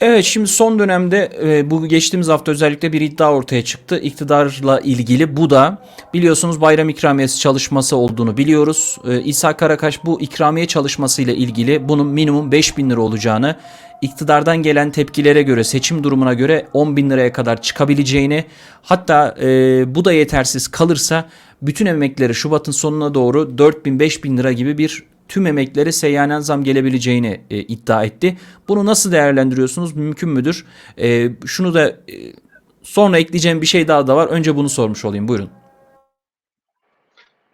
Evet şimdi son dönemde e, bu geçtiğimiz hafta özellikle bir iddia ortaya çıktı. İktidarla ilgili bu da biliyorsunuz bayram ikramiyesi çalışması olduğunu biliyoruz. E, İsa Karakaş bu ikramiye çalışması ile ilgili bunun minimum 5000 lira olacağını, iktidardan gelen tepkilere göre seçim durumuna göre 10 bin liraya kadar çıkabileceğini hatta e, bu da yetersiz kalırsa bütün emekleri Şubat'ın sonuna doğru 4000 5000 lira gibi bir tüm emeklere seyyanen zam gelebileceğini e, iddia etti. Bunu nasıl değerlendiriyorsunuz? Mümkün müdür? E, şunu da e, sonra ekleyeceğim bir şey daha da var. Önce bunu sormuş olayım. Buyurun.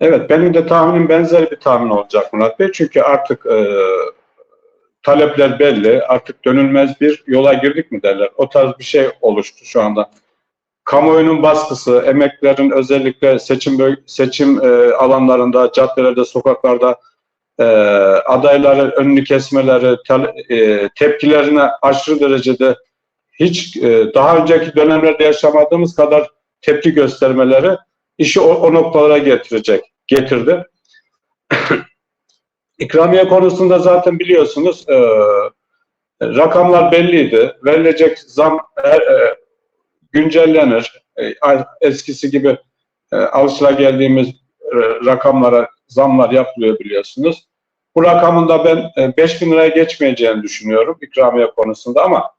Evet, benim de tahminim benzer bir tahmin olacak Murat Bey. Çünkü artık e, talepler belli. Artık dönülmez bir yola girdik mi derler. O tarz bir şey oluştu şu anda. Kamuoyunun baskısı, emeklerin özellikle seçim seçim e, alanlarında, caddelerde, sokaklarda e, adayların önünü kesmeleri, tel- e, tepkilerine aşırı derecede hiç e, daha önceki dönemlerde yaşamadığımız kadar tepki göstermeleri işi o, o noktalara getirecek, getirdi. İkramiye konusunda zaten biliyorsunuz e, rakamlar belliydi. Verilecek zam e, e, güncellenir. E, eskisi gibi e, alışılageldiğimiz e, rakamlara zamlar yapılıyor biliyorsunuz. Bu rakamın da ben e, 5 bin liraya geçmeyeceğini düşünüyorum ikramiye konusunda ama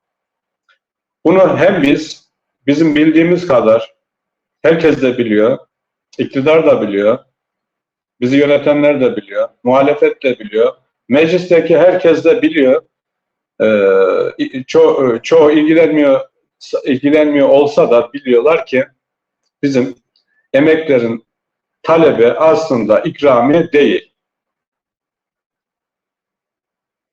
bunu hem biz, bizim bildiğimiz kadar herkes de biliyor, iktidar da biliyor, bizi yönetenler de biliyor, muhalefet de biliyor, meclisteki herkes de biliyor. Ee, çoğu, çoğu ilgilenmiyor ilgilenmiyor olsa da biliyorlar ki bizim emeklerin talebi aslında ikramiye değil.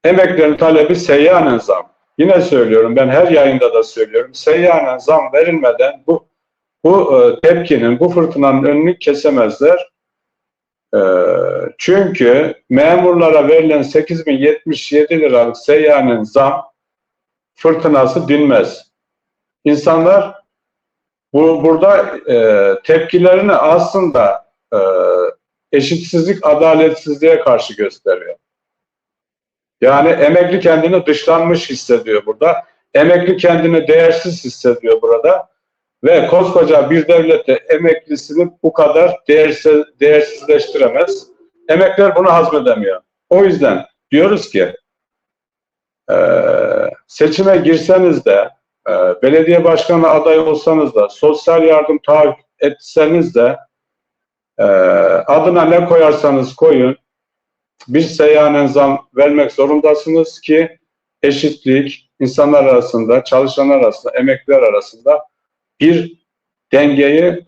Emeklerin talebi seyyanen zam. Yine söylüyorum ben her yayında da söylüyorum. Seyyanen zam verilmeden bu bu e, tepkinin, bu fırtınanın önünü kesemezler. E, çünkü memurlara verilen 8077 liralık seyyanen zam fırtınası dinmez. İnsanlar bu burada e, tepkilerini aslında eşitsizlik, adaletsizliğe karşı gösteriyor. Yani emekli kendini dışlanmış hissediyor burada. Emekli kendini değersiz hissediyor burada. Ve koskoca bir devlette emeklisini bu kadar değersiz, değersizleştiremez. Emekler bunu hazmedemiyor. O yüzden diyoruz ki e, seçime girseniz de e, belediye başkanı adayı olsanız da sosyal yardım taahhüt etseniz de e, adına ne koyarsanız koyun bir seyyanen zam vermek zorundasınız ki eşitlik insanlar arasında, çalışanlar arasında, emekliler arasında bir dengeyi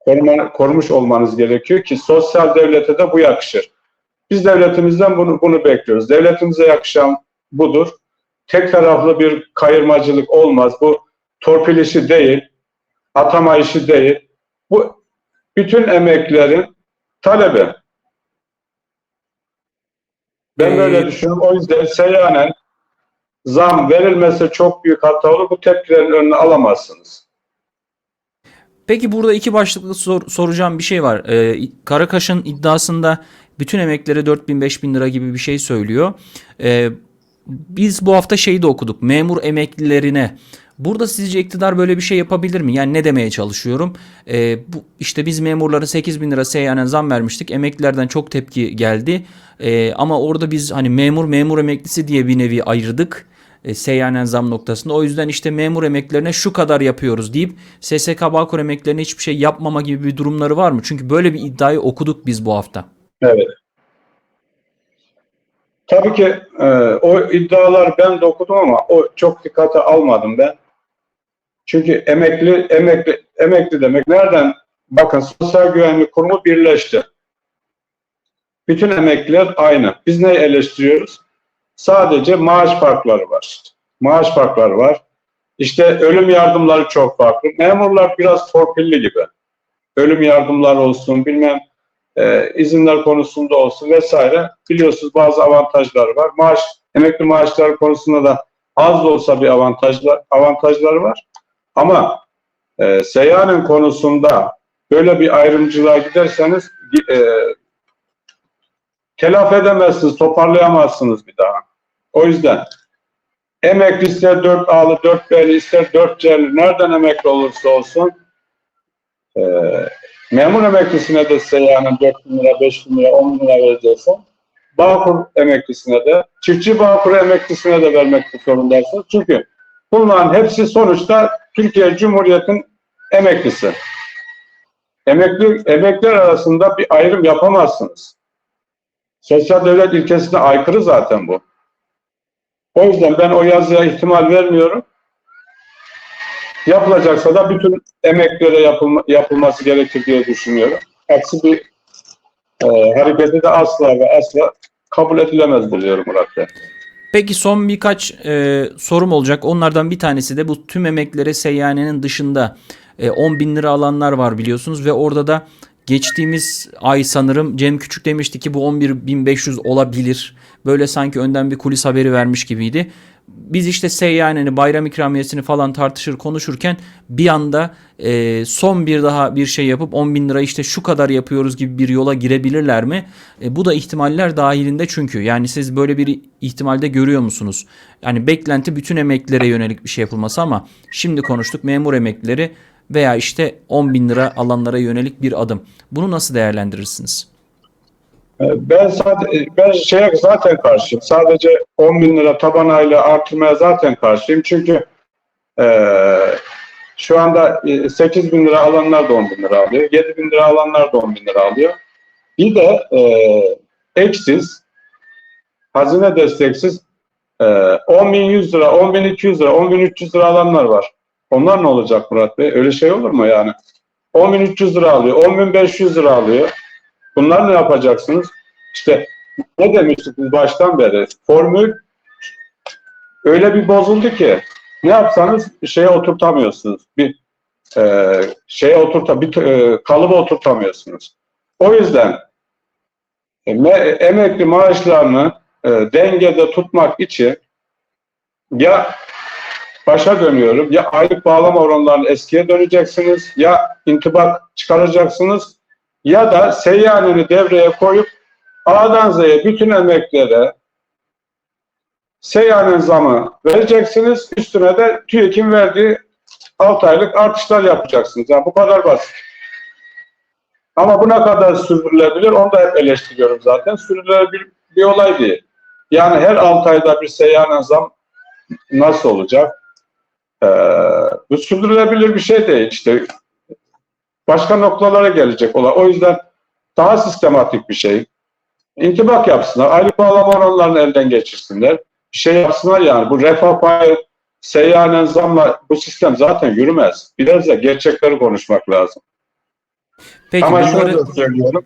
koruma, korumuş olmanız gerekiyor ki sosyal devlete de bu yakışır. Biz devletimizden bunu, bunu bekliyoruz. Devletimize yakışan budur. Tek taraflı bir kayırmacılık olmaz. Bu torpil işi değil, atama işi değil. Bu bütün emeklerin talebi. Ben Ee, böyle düşünüyorum. O yüzden seyyanen zam verilmesi çok büyük hata olur. Bu tepkilerin önüne alamazsınız. Peki burada iki başlıklı sor- soracağım bir şey var. Ee, Karakaş'ın iddiasında bütün emeklere 4000 5000 lira gibi bir şey söylüyor. Ee, biz bu hafta şeyi de okuduk. Memur emeklilerine Burada sizce iktidar böyle bir şey yapabilir mi? Yani ne demeye çalışıyorum? Ee, bu işte biz memurlara 8 bin lira seyyanen zam vermiştik. Emeklilerden çok tepki geldi. Ee, ama orada biz hani memur memur emeklisi diye bir nevi ayırdık. E, seyyanen zam noktasında. O yüzden işte memur emeklerine şu kadar yapıyoruz deyip SSK Bağkur emeklerine hiçbir şey yapmama gibi bir durumları var mı? Çünkü böyle bir iddiayı okuduk biz bu hafta. Evet. Tabii ki e, o iddialar ben de okudum ama o çok dikkate almadım ben. Çünkü emekli emekli emekli demek nereden bakın Sosyal Güvenlik Kurumu birleşti. Bütün emekliler aynı. Biz neyi eleştiriyoruz? Sadece maaş farkları var. Maaş farkları var. İşte ölüm yardımları çok farklı. Memurlar biraz torpilli gibi. Ölüm yardımları olsun, bilmem e, izinler konusunda olsun vesaire. Biliyorsunuz bazı avantajları var. Maaş, emekli maaşları konusunda da az da olsa bir avantajlar, avantajları var. Ama e, seyyanen konusunda böyle bir ayrımcılığa giderseniz e, telafi edemezsiniz, toparlayamazsınız bir daha. O yüzden emekli ister 4 A'lı, 4 B'li, ister 4 C'li, nereden emekli olursa olsun e, memur emeklisine de seyyanen 4 bin lira, 5 bin lira, 10 bin lira vereceksin. Bağkur emeklisine de, çiftçi Bağkur emeklisine de vermek zorundasın. Çünkü bunların hepsi sonuçta Türkiye Cumhuriyeti'nin emeklisi. Emekli, emekliler arasında bir ayrım yapamazsınız. Sosyal devlet ilkesine aykırı zaten bu. O yüzden ben o yazıya ihtimal vermiyorum. Yapılacaksa da bütün emeklilere yapılma, yapılması gerekir diye düşünüyorum. Aksi bir e, hareketi de asla ve asla kabul edilemez buluyorum Murat Bey. Peki son birkaç e, sorum olacak. Onlardan bir tanesi de bu tüm emeklere seyyanenin dışında e, 10 bin lira alanlar var biliyorsunuz ve orada da geçtiğimiz ay sanırım Cem Küçük demişti ki bu 11.500 olabilir. Böyle sanki önden bir kulis haberi vermiş gibiydi. Biz işte seyyaneni bayram ikramiyesini falan tartışır konuşurken bir anda e, son bir daha bir şey yapıp 10 bin lira işte şu kadar yapıyoruz gibi bir yola girebilirler mi? E, bu da ihtimaller dahilinde çünkü. Yani siz böyle bir ihtimalde görüyor musunuz? Yani beklenti bütün emeklilere yönelik bir şey yapılması ama şimdi konuştuk memur emeklileri veya işte 10 bin lira alanlara yönelik bir adım. Bunu nasıl değerlendirirsiniz? Ben sadece, ben şeye zaten karşıyım. Sadece 10 bin lira taban aylığı artırmaya zaten karşıyım. Çünkü eee, şu anda e, 8 bin lira alanlar da 10 bin lira alıyor. 7 bin lira alanlar da 10 bin lira alıyor. Bir de eee eksiz, hazine desteksiz eee 10 bin 100 lira, 10 bin 200 lira, 10 bin 300 lira alanlar var. Onlar ne olacak Murat Bey? Öyle şey olur mu yani? 10 bin 300 lira alıyor, 10 bin 500 lira alıyor. Bunlar ne yapacaksınız? İşte ne demiştik biz baştan beri? Formül öyle bir bozuldu ki ne yapsanız şeye oturtamıyorsunuz. Bir e, şeye oturta bir e, kalıba oturtamıyorsunuz. O yüzden e, me- emekli maaşlarını e, dengede tutmak için ya başa dönüyorum ya aylık bağlama oranlarını eskiye döneceksiniz ya intibak çıkaracaksınız ya da seyyaneni devreye koyup A'dan Z'ye bütün emeklilere seyyanen zamı vereceksiniz. Üstüne de TÜİK'in verdiği 6 aylık artışlar yapacaksınız. Yani bu kadar basit. Ama bu ne kadar sürdürülebilir onu da hep eleştiriyorum zaten. Sürdürülebilir bir olay değil. Yani her 6 ayda bir seyyanen zam nasıl olacak? Ee, bu sürdürülebilir bir şey değil. İşte başka noktalara gelecek olay. O yüzden daha sistematik bir şey. İntibak yapsınlar. Aylık bağlama oranlarını elden geçirsinler. Bir şey yapsınlar yani. Bu refah payı seyyanen zamla bu sistem zaten yürümez. Biraz da gerçekleri konuşmak lazım. Peki Ama bunları şöyle söylüyorum.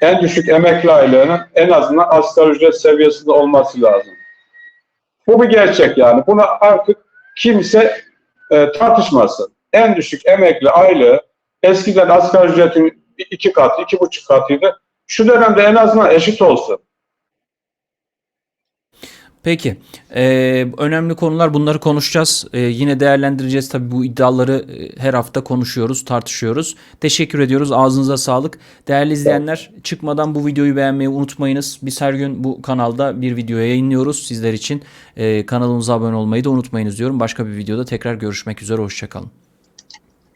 En düşük emekli aylığının en azından asgari ücret seviyesinde olması lazım. Bu bir gerçek yani. Bunu artık kimse e, tartışmasın. En düşük emekli aylığı eskiden asgari ücretin iki katı, iki buçuk katıydı. Şu dönemde en azından eşit olsun. Peki. Ee, önemli konular bunları konuşacağız. Ee, yine değerlendireceğiz. Tabii bu iddiaları e, her hafta konuşuyoruz, tartışıyoruz. Teşekkür ediyoruz. Ağzınıza sağlık. Değerli izleyenler çıkmadan bu videoyu beğenmeyi unutmayınız. Biz her gün bu kanalda bir video yayınlıyoruz sizler için. Ee, kanalımıza abone olmayı da unutmayınız diyorum. Başka bir videoda tekrar görüşmek üzere. Hoşçakalın.